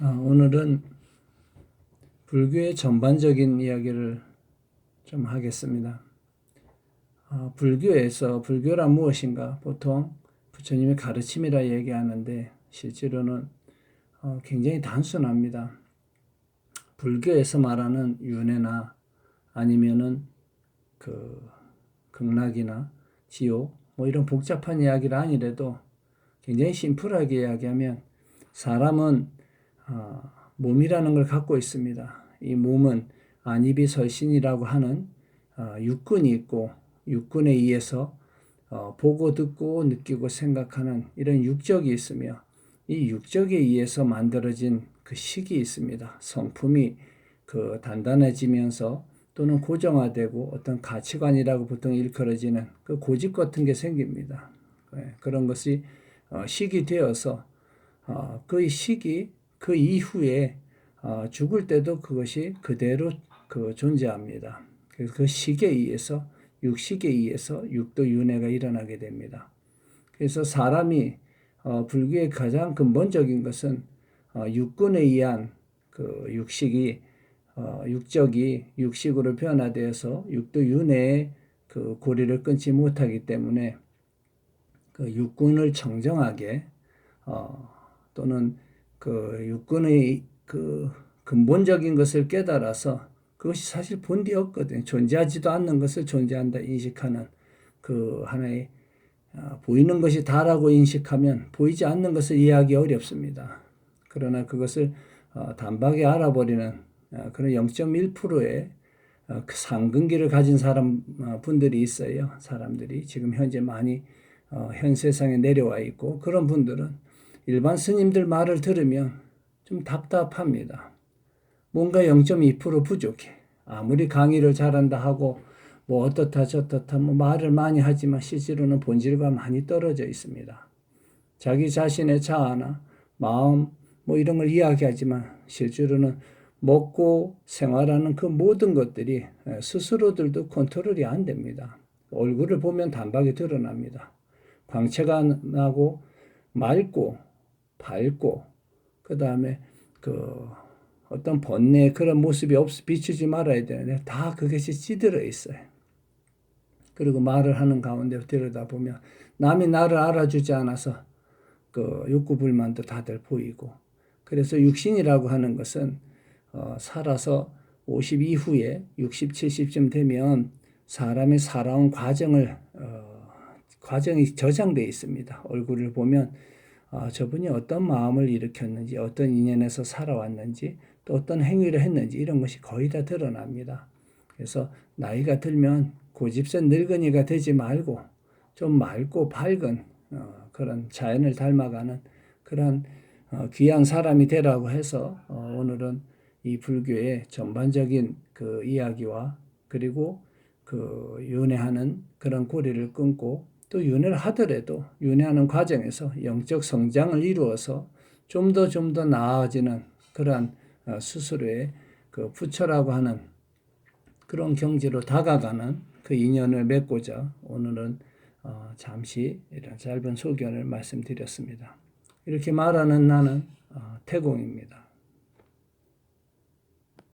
아, 오늘은 불교의 전반적인 이야기를 좀 하겠습니다. 아, 불교에서 불교란 무엇인가 보통 부처님의 가르침이라 얘기하는데 실제로는 어, 굉장히 단순합니다. 불교에서 말하는 윤회나 아니면은 그 극락이나 지옥 뭐 이런 복잡한 이야기가 아니래도 굉장히 심플하게 이야기하면 사람은 어, 몸이라는 걸 갖고 있습니다. 이 몸은 안입이 설신이라고 하는 어, 육군이 있고 육군에 의해서 어, 보고 듣고 느끼고 생각하는 이런 육적이 있으며 이 육적에 의해서 만들어진 그 식이 있습니다. 성품이 그 단단해지면서 또는 고정화되고 어떤 가치관이라고 보통 일컬어지는 그 고집 같은 게 생깁니다. 네, 그런 것이 어, 식이 되어서 어, 그 식이 그 이후에 어, 죽을 때도 그것이 그대로 그 존재합니다. 그래서 그 식에 의해서 육식에 의해서 육도 윤회가 일어나게 됩니다. 그래서 사람이 어, 불교의 가장 근본적인 것은 어, 육군에 의한 그 육식이 어, 육적이 육식으로 변화되어서 육도 윤회의 그 고리를 끊지 못하기 때문에 그 육군을 정정하게 어, 또는 그 육군의 그 근본적인 것을 깨달아서 그것이 사실 본디 없거든요. 존재하지도 않는 것을 존재한다 인식하는 그 하나의 어, 보이는 것이 다라고 인식하면 보이지 않는 것을 이해하기 어렵습니다. 그러나 그것을 어, 단박에 알아버리는 어, 그런 0.1%의 그 상근기를 가진 사람 분들이 있어요. 사람들이 지금 현재 많이 현 세상에 내려와 있고 그런 분들은 일반 스님들 말을 들으면 좀 답답합니다. 뭔가 0.2% 부족해. 아무리 강의를 잘한다 하고 뭐 어떻다 저떻다 뭐 말을 많이 하지만 실제로는 본질과 많이 떨어져 있습니다. 자기 자신의 자아나 마음 뭐 이런 걸 이야기하지만 실제로는 먹고 생활하는 그 모든 것들이 스스로들도 컨트롤이 안 됩니다. 얼굴을 보면 단박에 드러납니다. 광채가 나고 맑고 밝고 그 다음에 그 어떤 번뇌 그런 모습이 없 비추지 말아야 되는데 다 그것이 찌들어 있어요. 그리고 말을 하는 가운데 들여다 보면 남이 나를 알아주지 않아서 그 욕구 불만도 다들 보이고 그래서 육신이라고 하는 것은 어, 살아서 50 이후에 60, 70쯤 되면 사람이 살아온 과정을 어, 과정이 저장돼 있습니다. 얼굴을 보면 어, 저분이 어떤 마음을 일으켰는지, 어떤 인연에서 살아왔는지, 또 어떤 행위를 했는지 이런 것이 거의 다 드러납니다. 그래서 나이가 들면 고집센 늙은이가 되지 말고 좀 맑고 밝은 어, 그런 자연을 닮아가는 그런 어, 귀한 사람이 되라고 해서 어, 오늘은 이 불교의 전반적인 그 이야기와 그리고 그 윤회하는 그런 고리를 끊고 또 윤회를 하더라도 윤회하는 과정에서 영적 성장을 이루어서 좀 더 좀 더 나아지는 그러한 어, 스스로의 그 부처라고 하는 그런 경지로 다가가는 그 인연을 맺고자 오늘은 어, 잠시 이런 짧은 소견을 말씀드렸습니다. 이렇게 말하는 나는 어, 태공입니다.